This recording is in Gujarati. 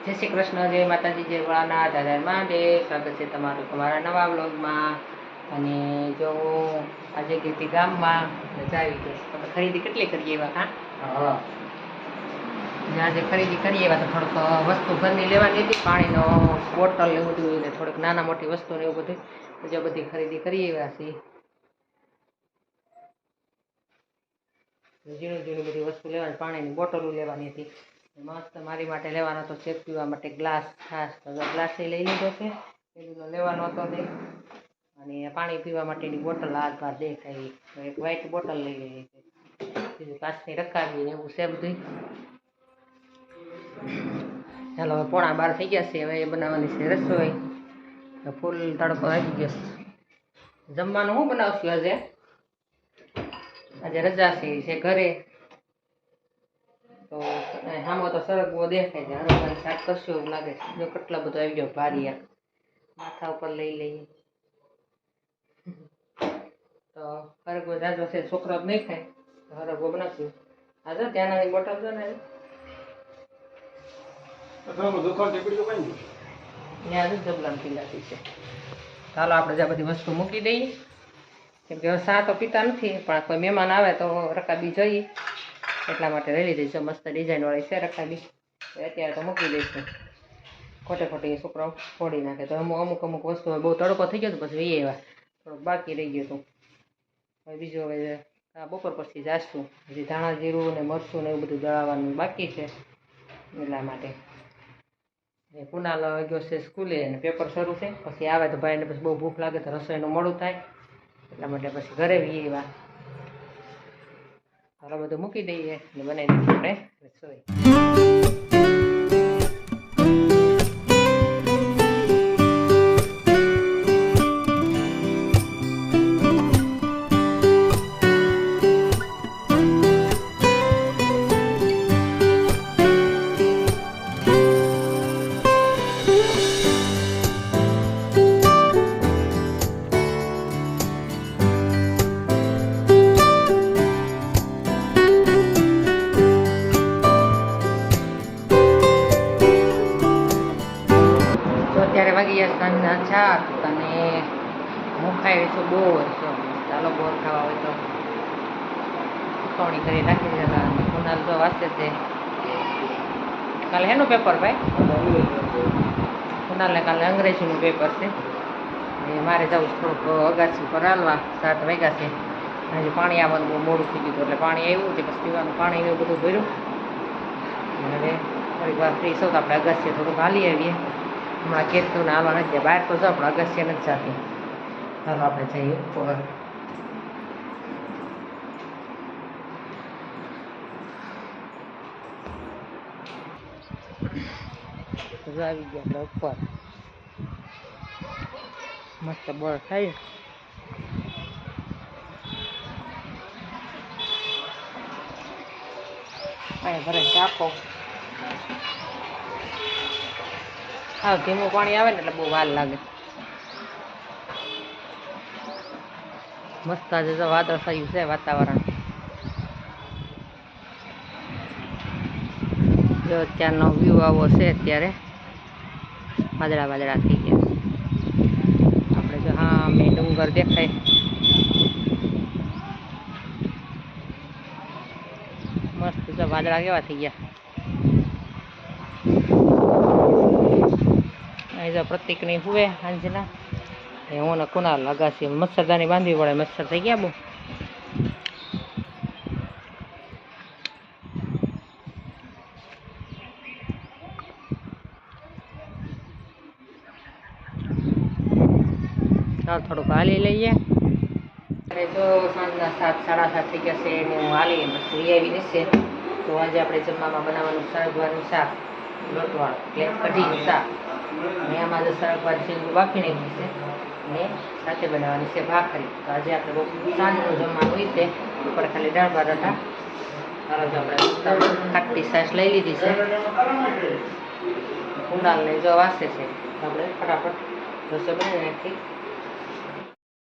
જય શ્રી કૃષ્ણ જય માતાજી જય ભોળાનાથ દાદા મહાદેવ. સ્વાગત છે તમારું તમારા નવા બ્લોગમાં અને જો આજે ગઈ ગામમાં મજા આવી ગઈ. તમે ખરીદી કેટલી કરીએ એવા હા? આજે ખરીદી કરીએ એવા તો થોડુંક વસ્તુ ઘરની લેવાની હતી પાણીનો બોટલ એવું બધું ને થોડીક નાના મોટી વસ્તુ ને એવું બધું. જો બધી ખરીદી કરીએ એવા છીએ. ઝીણું ઝીણું બધી વસ્તુ લેવાની પાણીની બોટલો લેવાની હતી. મસ્ત મારી માટે લેવાનો હતો શેક પીવા માટે ગ્લાસ ખાસ તો એ લઈ લીધો છે પેલું લેવાનો હતો તે અને પાણી પીવા માટેની બોટલ હાથ બહાર દેખાય તો એક વ્હાઈટ બોટલ લઈ ગઈ બીજું કાચની રખાવી ને એવું છે બધું ચાલો, હવે પોણા બાર થઈ ગયા છે, હવે એ બનાવવાની છે રસોઈ. ફૂલ તડકો આવી ગયો છે. જમવાનું હું બનાવશું આજે? આજે રજા છે ઘરે. તો સામો તો સરગવો દેખાય છે. હરવાની શાક કરશું એવું લાગે છે. જો કેટલો બધો આવી ગયો ભારી આ. માથા ઉપર લઈ લઈએ. તો હરગવો જાજો છે છોકરો જ નહીં ખાય. તો હરગવો બનાવશું. હા જો ત્યાંનાની બોટલ છે ને ત્યાં જ જબલામ પીલાતી છે. ચાલો આપણે જે બધી વસ્તુ મૂકી દઈએ. કેમ કે હવે સા તો પીતા નથી પણ કોઈ મહેમાન આવે તો રકાબી જોઈએ. એટલા માટે લઈ લીધી છે મસ્ત ડિઝાઇનવાળી છે રખાવી અત્યારે તો મૂકી દઈશું. ખોટે ખોટી છોકરાઓ ફોડી નાખે. તો અમુક અમુક અમુક વસ્તુ બહુ તડકો થઈ ગયો હતો પછી એ એવા. થોડુંક બાકી રહી ગયું હતું. હવે બીજું હવે આ બપોર પછી જાશું હજી ધાણા જીરું ને મરચું ને એવું બધું દળાવવાનું બાકી છે એટલા માટે. એ કુનાલ ગયો છે સ્કૂલે અને પેપર શરૂ છે. પછી આવે તો ભાઈને પછી બહુ ભૂખ લાગે તો રસોઈનું મોડું થાય. એટલા માટે પછી ઘરે બી એવા. હાલો બધું મૂકી દઈએ અને બનાવી દઈએ આપણે. રસોઈ સાંજના ચાર અને હું ખાઈ છું બહુ છો ચાલો, બોર ખાવા હોય તો સુકવણી કરી નાખી દેતા કુનાલ તો વાંચે છે. કાલે હેનું પેપર ભાઈ? કુનાલને કાલે અંગ્રેજીનું પેપર છે. એ મારે જવું થોડુંક અગાસી પર હાલવા. સાત વાગ્યા છે. હજી પાણી આવવાનું બહુ મોડું થઈ ગયું એટલે પાણી આવ્યું તે પછી પીવાનું પાણી એવું બધું ભર્યું. અને હવે થોડીક વાર ફ્રી છો તો આપણે અગસ્ય થોડુંક હાલી આવીએ. હમણાં કીધું ને હાલવા નથી બહાર તો જાઓ પણ અગસ્ય નથી જાતી. ચાલો આપણે જઈએ આવી ગયા આપણે ઉપર. મસ્ત બળ થાય. ભરે ચાપો હા, ધીમું પાણી આવે ને એટલે બહુ વાર લાગે. મસ્ત આજે તો વાદળ થયું છે વાતાવરણ. જો અત્યારનો વ્યૂ આવો છે અત્યારે. વાદળા વાદળા થઈ ગયા છે. આપણે જો હા, મેં ડુંગર દેખાય. મસ્ત વાદળા કેવા થઈ ગયા. અહીં પ્રતિક નહીં હુવે સાંજના એ હું ને કુનાલ અગાસી મચ્છરદાની બાંધવી પડે મચ્છર થઈ ગયા બહુ. ચાલ થોડુંક હાલી લઈએ. અરે જો સાંજના સાત, સાડા સાત થઈ ગયા છે, ને હું હાલી પછી લઈ આવી દેશે તો આજે આપણે જમવામાં બનાવવાનું સરગવાનું શાક. લોટવાળું. કઢીનું શાક. અને આમાં જો જીરું બાફી નાખ્યું છે. ને સાથે બનાવવાની છે ભાખરી. તો આજે આપણે બહુ જમવાનું હોય છે. ઉપર ખાલી દાળ હતા આપણે ખાટી સાસ લઈ લીધી છે. કુંડાલને જો વાસે છે. આપણે ફટાફટ રસોઈ બનાવી નાખી